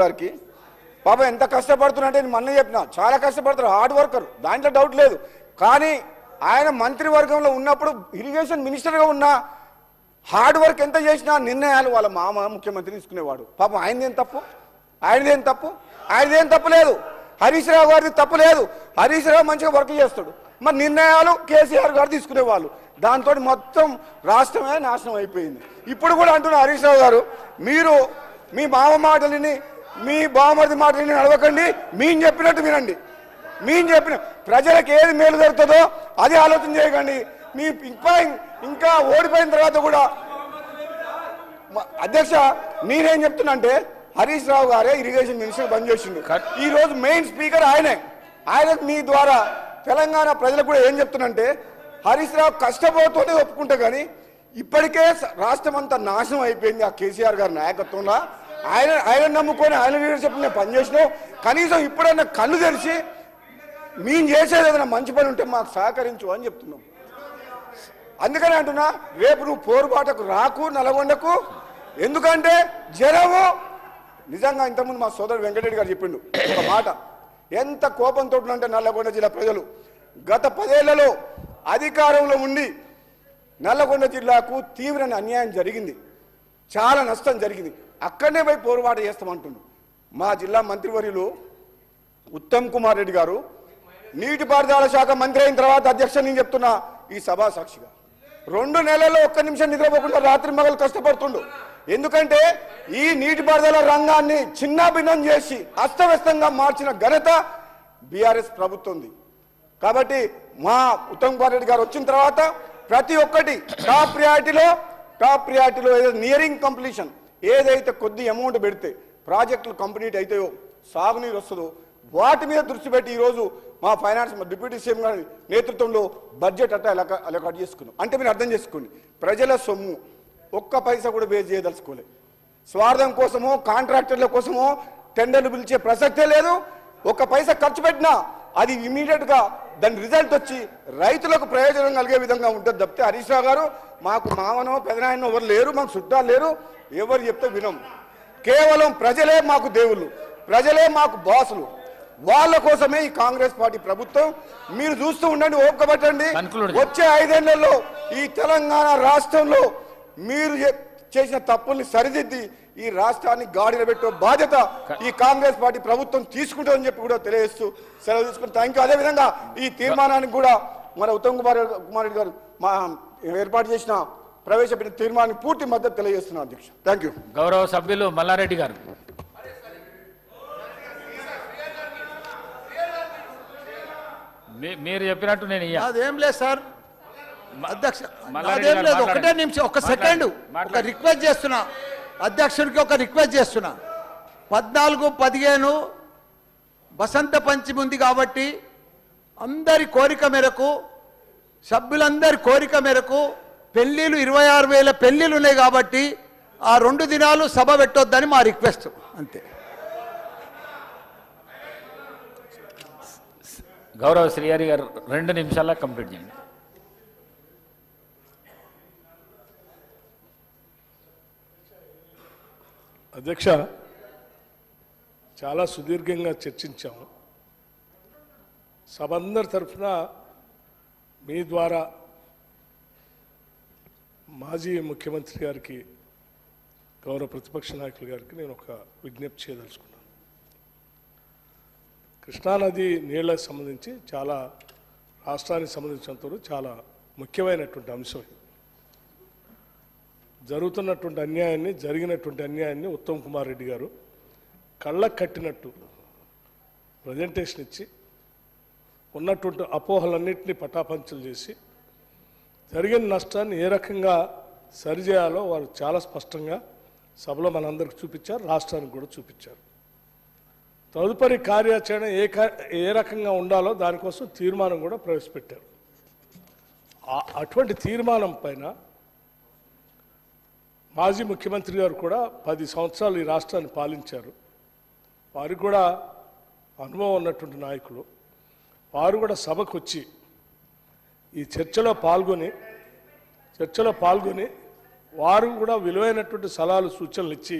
గారికి పాప ఎంత కష్టపడుతున్నంటే నేను మొన్న చెప్పిన చాలా కష్టపడతారు హార్డ్ వర్కర్ దాంట్లో డౌట్ లేదు. కానీ ఆయన మంత్రివర్గంలో ఉన్నప్పుడు ఇరిగేషన్ మినిస్టర్గా ఉన్న హార్డ్ వర్క్ ఎంత చేసినా నిర్ణయాలు వాళ్ళ మామ ముఖ్యమంత్రి తీసుకునేవాడు. పాపం ఆయనదేం తప్పు? ఆయనదేం తప్పు? ఆయనదేం తప్పు లేదు. హరీష్ రావు గారిది తప్పు లేదు. హరీష్ రావు మంచిగా వర్క్ చేస్తాడు. మరి నిర్ణయాలు కేసీఆర్ గారు తీసుకునేవాళ్ళు. దాంతో మొత్తం రాష్ట్రమే నాశనం అయిపోయింది. ఇప్పుడు కూడా అంటున్న హరీష్ రావు గారు మీరు మీ మామ మాటలని మీ బావమరిది మాటలని నడవకండి. మేము చెప్పినట్టు వినండి. మేము చెప్పిన ప్రజలకు ఏది మేలు జరుగుతుందో అది ఆలోచన చేయకండి. మీ ఇంకా ఇంకా ఓడిపోయిన తర్వాత కూడా అధ్యక్ష నేనేం చెప్తున్నా అంటే హరీష్ రావు గారే ఇరిగేషన్ మినిస్టర్ బంద్ చేసిండు. ఈ రోజు మెయిన్ స్పీకర్ ఆయనే. ఆయన మీ ద్వారా తెలంగాణ ప్రజలకు కూడా ఏం చెప్తున్నంటే హరీష్ రావు కష్టపోతూనే ఒప్పుకుంటా కానీ ఇప్పటికే రాష్ట్రం అంతా నాశనం అయిపోయింది ఆ కేసీఆర్ గారి నాయకత్వంలో. ఆయన ఆయన నమ్ముకొని ఆయన లీడర్షిప్ నేను పనిచేసినావు కనీసం ఇప్పుడైనా కళ్ళు తెరిచి మేము చేసేది ఏదైనా మంచి పని ఉంటే మాకు సహకరించు అని చెప్తున్నాం. అందుకని అంటున్నా రేపు నువ్వు పోరుబాటకు రాకు నల్గొండకు. ఎందుకంటే జనము నిజంగా ఇంతకుముందు మా సోదరుడు వెంకటరెడ్డి గారు చెప్పిండు ఒక మాట. ఎంత కోపంతో ఉంటే నల్లగొండ జిల్లా ప్రజలు. గత పదేళ్ళలో అధికారంలో ఉండి నల్లగొండ జిల్లాకు తీవ్ర అన్యాయం జరిగింది. చాలా నష్టం జరిగింది. అక్కడనే పోయి పోరుబాట చేస్తామంటుండు మా జిల్లా మంత్రివర్యులు ఉత్తమ్ కుమార్ రెడ్డి గారు నీటిపారుదల శాఖ మంత్రి అయిన తర్వాత అధ్యక్ష నేను చెప్తున్నా ఈ సభా సాక్షిగా. రెండు నెలల్లో ఒక్క నిమిషం నిద్రపోకుండా రాత్రి మగలు కష్టపడుతుండు. ఎందుకంటే ఈ నీటిపారుదల రంగాన్ని చిన్నాభిన్నం చేసి అస్తవ్యస్తంగా మార్చిన ఘనత బీఆర్ఎస్ ప్రభుత్వంది. కాబట్టి మా ఉత్తమ్ కుమార్ రెడ్డి గారు వచ్చిన తర్వాత ప్రతి ఒక్కటి టాప్ ప్రియారిటీలో టాప్ ప్రియారిటీలో నియరింగ్ కంప్లీషన్ ఏదైతే కొద్ది అమౌంట్ పెడితే ప్రాజెక్టులు కంప్లీట్ అవుతాయో సాగునీరు వస్తుందో వాటి మీద దృష్టి పెట్టి ఈరోజు మా ఫైనాన్స్ మా డిప్యూటీ సీఎం గారి నేతృత్వంలో బడ్జెట్ అట్లా అలా అలకాట్ చేసుకున్నాం. అంటే మీరు అర్థం చేసుకోండి ప్రజల సొమ్ము ఒక్క పైసా కూడా వేస్ట్ చేయదలుచుకోలే. స్వార్థం కోసమో కాంట్రాక్టర్ల కోసమో టెండర్లు పిలిచే ప్రసక్తే లేదు. ఒక్క పైసా ఖర్చు పెట్టినా అది ఇమీడియట్గా దాని రిజల్ట్ వచ్చి రైతులకు ప్రయోజనం కలిగే విధంగా ఉంటుంది తప్పితే హరీష్ రావు గారు మాకు మామనో పెదనాయనో ఎవరు లేరు మాకు చుట్టాలు లేరు ఎవరు చెప్తే వినం. కేవలం ప్రజలే మాకు దేవుళ్ళు ప్రజలే మాకు బాసులు. వాళ్ళ కోసమే ఈ కాంగ్రెస్ పార్టీ ప్రభుత్వం. మీరు చూస్తూ ఉండండి ఓపిక పట్టండి Conclude. వచ్చే ఐదేళ్ళలో ఈ తెలంగాణ రాష్ట్రంలో మీరు చేసిన తప్పుల్ని సరిదిద్ది ఈ రాష్ట్రాన్ని గాడిన పెట్టే బాధ్యత ఈ కాంగ్రెస్ పార్టీ ప్రభుత్వం తీసుకుంటుందని చెప్పి కూడా తెలియజేస్తూ సెలవు తీసుకుని థ్యాంక్ యూ అదేవిధంగా ఈ తీర్మానానికి కూడా మన ఉత్తమ్ కుమార్ కుమార్ రెడ్డి గారు మా ఏర్పాటు చేసిన ప్రవేశపెట్టిన తీర్మానానికి పూర్తి మద్దతు తెలియజేస్తున్నాను అధ్యక్ష. థ్యాంక్ యూ గౌరవ సభ్యులు మల్లారెడ్డి గారు. మీరు చెప్పినట్టు నేను అదేం లేదు సార్. అధ్యక్ష అదేం లేదు. ఒకటే. నిమిషం ఒక. సెకండ్. ఒక. రిక్వెస్ట్ చేస్తున్నా. అధ్యక్షుడికి ఒక రిక్వెస్ట్ చేస్తున్నా. పద్నాలుగు పదిహేను వసంత పంచమి ఉంది కాబట్టి అందరి కోరిక మేరకు సభ్యులందరి కోరిక మేరకు పెళ్ళిళ్ళు ఇరవై ఆరు వేల పెళ్ళిళ్ళు ఉన్నాయి కాబట్టి ఆ రెండు దినాలు సభ పెట్టొద్దని మా రిక్వెస్ట్. అంతే. గౌరవ శ్రీహరి గారు రెండు నిమిషాల్లో కంప్లీట్ చేయండి. అధ్యక్ష చాలా సుదీర్ఘంగా చర్చించాము. సభందరి తరఫున మీ ద్వారా మాజీ ముఖ్యమంత్రి గారికి గౌరవ ప్రతిపక్ష నాయకులు గారికి నేను ఒక విజ్ఞప్తి చేయదలుచుకున్నాను. కృష్ణానది నీళ్ళకు సంబంధించి చాలా రాష్ట్రానికి సంబంధించినంతవరకు చాలా ముఖ్యమైనటువంటి అంశం ఇది. జరుగుతున్నటువంటి అన్యాయాన్ని జరిగినటువంటి అన్యాయాన్ని ఉత్తమ్ కుమార్ రెడ్డి గారు కళ్ళకు కట్టినట్టు ప్రజెంటేషన్ ఇచ్చి ఉన్నటువంటి అపోహలన్నింటినీ పటాపంచలు చేసి జరిగిన నష్టాన్ని ఏ రకంగా సరిచేయాలో వారు చాలా స్పష్టంగా సభలో మనందరికి చూపించారు రాష్ట్రానికి కూడా చూపించారు. తదుపరి కార్యాచరణ ఏ ఏ రకంగా ఉండాలో దానికోసం తీర్మానం కూడా ప్రవేశపెట్టారు. అటువంటి తీర్మానం పైన మాజీ ముఖ్యమంత్రి గారు కూడా పది సంవత్సరాలు ఈ రాష్ట్రాన్ని పాలించారు. వారికి కూడా అనుభవం ఉన్నటువంటి నాయకులు. వారు కూడా సభకు వచ్చి ఈ చర్చలో పాల్గొని చర్చలో పాల్గొని వారు కూడా విలువైనటువంటి సలహాలు సూచనలు ఇచ్చి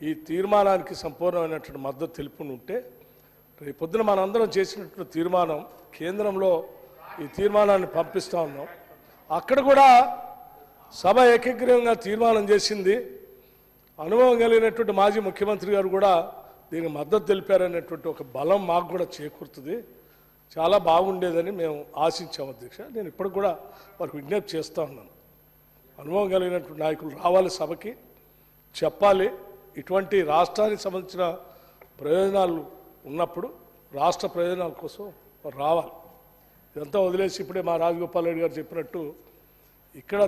ఈ తీర్మానానికి సంపూర్ణమైనటువంటి మద్దతు తెలుపుని ఉంటే రేపు పొద్దున మనందరం చేసినటువంటి తీర్మానం కేంద్రంలో ఈ తీర్మానాన్ని పంపిస్తా ఉన్నాం. అక్కడ కూడా సభ ఏకగ్రీవంగా తీర్మానం చేసింది. అనుభవం కలిగినటువంటి మాజీ ముఖ్యమంత్రి గారు కూడా దీనికి మద్దతు తెలిపారనేటువంటి ఒక బలం మాకు కూడా చేకూరుతుంది. చాలా బాగుండేదని మేము ఆశించాము అధ్యక్ష. నేను ఇప్పటికి కూడా వారికి విజ్ఞప్తి చేస్తూ ఉన్నాను. అనుభవం కలిగినటువంటి నాయకులు రావాలి సభకి. చెప్పాలి ఇటువంటి రాష్ట్రానికి సంబంధించిన ప్రయోజనాలు ఉన్నప్పుడు రాష్ట్ర ప్రయోజనాల కోసం రావాలి. ఇదంతా వదిలేసి ఇప్పుడే మా రాజగోపాల్ రెడ్డి గారు చెప్పినట్టు ఇక్కడ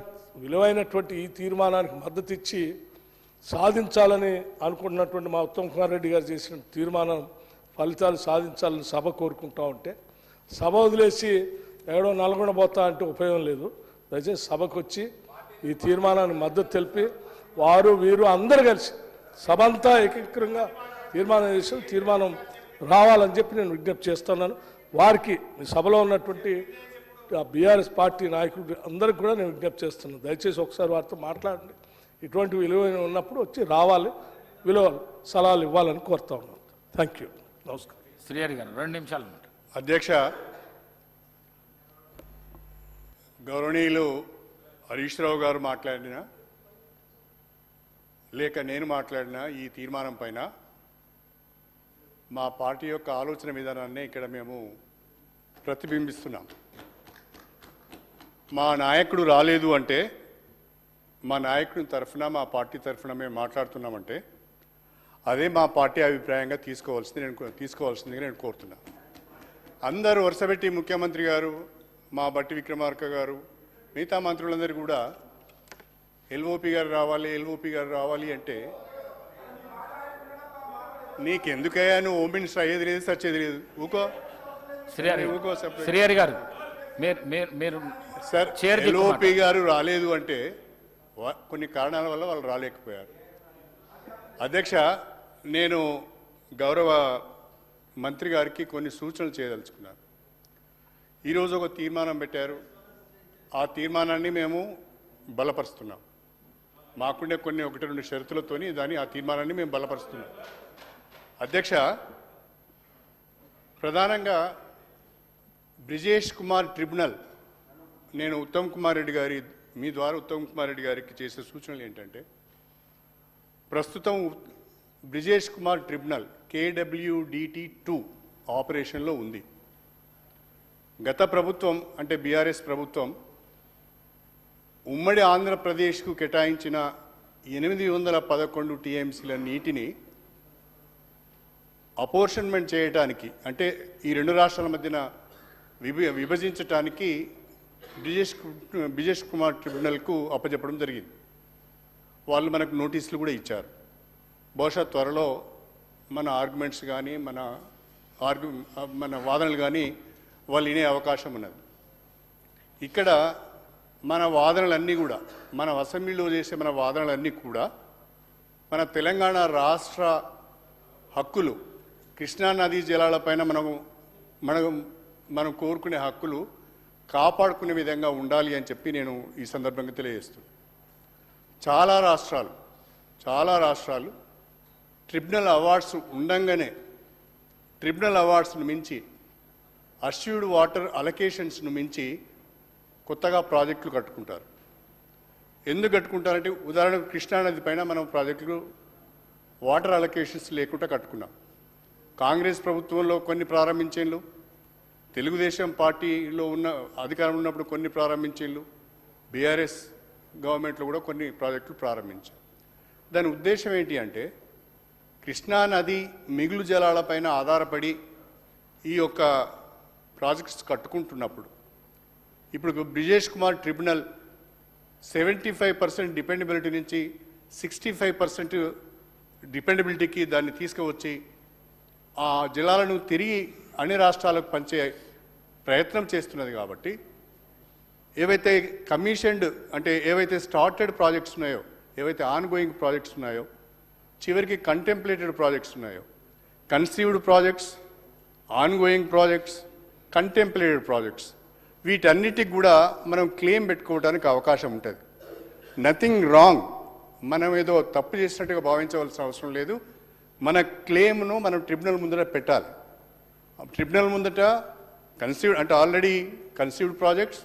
విలువైనటువంటి ఈ తీర్మానానికి మద్దతు ఇచ్చి సాధించాలని అనుకుంటున్నటువంటి మా ఉత్తమ్ కుమార్ రెడ్డి గారు చేసిన తీర్మానం ఫలితాలు సాధించాలని సభ కోరుకుంటా ఉంటే సభ వదిలేసి ఎక్కడో నల్గొండ పోతా అంటే ఉపయోగం లేదు. దయచేసి సభకు వచ్చి ఈ తీర్మానాన్ని మద్దతు తెలిపి వారు వీరు అందరు కలిసి సభ అంతా ఏకీకృతంగా తీర్మానం చేసి తీర్మానం రావాలని చెప్పి నేను విజ్ఞప్తి చేస్తున్నాను. వారికి మీ సభలో ఉన్నటువంటి బీఆర్ఎస్ పార్టీ నాయకులు అందరికి కూడా నేను విజ్ఞప్తి చేస్తున్నాను. దయచేసి ఒకసారి వారితో మాట్లాడండి. ఇటువంటి విలువైన ఉన్నప్పుడు వచ్చి రావాలి విలువలు సలహాలు ఇవ్వాలని కోరుతా ఉన్నాను. థ్యాంక్ యూ నమస్కారం. శ్రీహరి గారు రెండు నిమిషాలు అన్నమాట అధ్యక్ష గౌరవనీయులు హరీష్ రావు గారు మాట్లాడిన లేక నేను మాట్లాడిన ఈ తీర్మానం పైన మా పార్టీ యొక్క ఆలోచన విధానాన్ని ఇక్కడ మేము ప్రతిబింబిస్తున్నాం. మా నాయకుడు రాలేదు అంటే మా నాయకుడి తరఫున మా పార్టీ తరఫున మేము మాట్లాడుతున్నామంటే అదే మా పార్టీ అభిప్రాయంగా తీసుకోవాల్సింది నేను తీసుకోవాల్సిందిగా నేను కోరుతున్నాను. అందరూ వరుసపెట్టి ముఖ్యమంత్రి గారు మా బట్టి విక్రమార్క గారు మిగతా మంత్రులందరూ కూడా ఎల్ఓపి గారు రావాలి ఎల్ఓపి గారు రావాలి అంటే నీకెందుకయ్యా నువ్వు హోమ్ మినిస్టర్ అయ్యేది లేదు సచ్చేది లేదు. ఊకో. ఊకో. శ్రీహరి గారు మీరు మీరు మీరు సార్ ఎల్ఓపి గారు రాలేదు అంటే వా- కొన్ని కారణాల వల్ల వాళ్ళు రాలేకపోయారు. అధ్యక్ష నేను గౌరవ మంత్రి గారికి కొన్ని సూచనలు చేయదలుచుకున్నాను. ఈరోజు ఒక తీర్మానం పెట్టారు. ఆ తీర్మానాన్ని మేము బలపరుస్తున్నాం. మాకుండే కొన్ని ఒకటి రెండు షరతులతోని దాన్ని ఆ తీర్మానాన్ని మేము బలపరుస్తున్నాం. అధ్యక్ష ప్రధానంగా బ్రిజేష్ కుమార్ ట్రిబ్యునల్ నేను ఉత్తమ్ కుమార్ రెడ్డి గారి మీ ద్వారా ఉత్తమ్ కుమార్ రెడ్డి గారికి చేసే సూచనలు ఏంటంటే ప్రస్తుతం Brijesh Kumar tribunal KWDT two ఆపరేషన్లో ఉంది. గత ప్రభుత్వం అంటే బీఆర్ఎస్ ప్రభుత్వం ఉమ్మడి ఆంధ్రప్రదేశ్కు కేటాయించిన ఎనిమిది వందల పదకొండు టీఎంసీల నీటిని అపోర్షన్మెంట్ చేయటానికి అంటే ఈ రెండు రాష్ట్రాల మధ్యన విభ విభజించటానికి బ్రిజేష్ బ్రిజేష్ కుమార్ ట్రిబ్యునల్కు అప్పచెప్పడం జరిగింది. వాళ్ళు మనకు నోటీసులు కూడా ఇచ్చారు. బహుశా త్వరలో మన ఆర్గ్యుమెంట్స్ కానీ మన ఆర్గ్యు మన వాదనలు కానీ వాళ్ళు వినే అవకాశం ఉన్నది. ఇక్కడ మన వాదనలన్నీ కూడా మన అసెంబ్లీలో చేసే మన వాదనలన్నీ కూడా మన తెలంగాణ రాష్ట్ర హక్కులు కృష్ణా నదీ జలాలపైన మనము మనం మనం కోరుకునే హక్కులు కాపాడుకునే విధంగా ఉండాలి అని చెప్పి నేను ఈ సందర్భంగా తెలియజేస్తున్నాను చాలా రాష్ట్రాలు చాలా రాష్ట్రాలు ట్రిబ్యునల్ అవార్డ్స్ ఉండంగానే ట్రిబ్యునల్ అవార్డ్స్ను మించి అష్యూర్డ్ వాటర్ అలొకేషన్స్ను మించి కొత్తగా ప్రాజెక్టులు కట్టుకుంటారు. ఎందుకు కట్టుకుంటారంటే ఉదాహరణకు కృష్ణానది పైన మనం ప్రాజెక్టులు వాటర్ అలొకేషన్స్ లేకుండా కట్టుకున్నాం. కాంగ్రెస్ ప్రభుత్వంలో కొన్ని ప్రారంభించేళ్ళు తెలుగుదేశం పార్టీలో ఉన్న అధికారం ఉన్నప్పుడు కొన్ని ప్రారంభించేళ్ళు బీఆర్ఎస్ గవర్నమెంట్లో కూడా కొన్ని ప్రాజెక్టులు ప్రారంభించారు. దాని ఉద్దేశం ఏంటి అంటే కృష్ణా నది మిగులు జలాలపైన ఆధారపడి ఈ యొక్క ప్రాజెక్ట్స్ కట్టుకుంటున్నప్పుడు ఇప్పుడు Brijesh Kumar tribunal seventy five percent dependability నుంచి సిక్స్టీ ఫైవ్ పర్సెంట్ డిపెండబిలిటీకి దాన్ని తీసుకువచ్చి ఆ జిల్లాలను తిరిగి అన్ని రాష్ట్రాలకు పంచే ప్రయత్నం చేస్తున్నది కాబట్టి ఏవైతే కమిషన్డ్ అంటే ఏవైతే స్టార్టెడ్ ప్రాజెక్ట్స్ ఉన్నాయో ఏవైతే ఆన్గోయింగ్ ప్రాజెక్ట్స్ ఉన్నాయో చివరికి కంటెంప్లేటెడ్ ప్రాజెక్ట్స్ ఉన్నాయో conceived projects ongoing projects contemplated projects వీటన్నిటికి కూడా మనం క్లెయిమ్ పెట్టుకోవడానికి అవకాశం ఉంటుంది. నథింగ్ రాంగ్ మనం ఏదో తప్పు చేసినట్టుగా భావించవలసిన అవసరం లేదు. మన క్లెయిమ్ను మనం ట్రిబ్యునల్ ముందర పెట్టాలి. ట్రిబ్యునల్ ముందట కన్సీవ్డ్ అంటే already conceived projects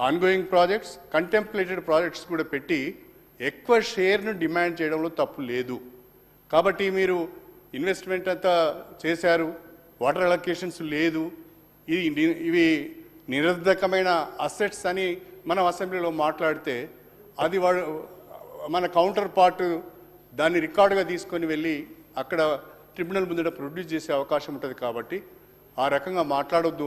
ongoing projects contemplated projects కూడా పెట్టి ఎక్కువ షేర్ను డిమాండ్ చేయడంలో తప్పు లేదు. కాబట్టి మీరు ఇన్వెస్ట్మెంట్ అంతా చేశారు వాటర్ అలొకేషన్స్ లేదు ఇది ఇవి నిరర్ధకమైన అసెట్స్ అని మనం అసెంబ్లీలో మాట్లాడితే అది వాడు మన కౌంటర్ పార్ట్ దాన్ని రికార్డుగా తీసుకొని వెళ్ళి అక్కడ ట్రిబ్యునల్ ముందట ప్రొడ్యూస్ చేసే అవకాశం ఉంటుంది కాబట్టి ఆ రకంగా మాట్లాడొద్దు అని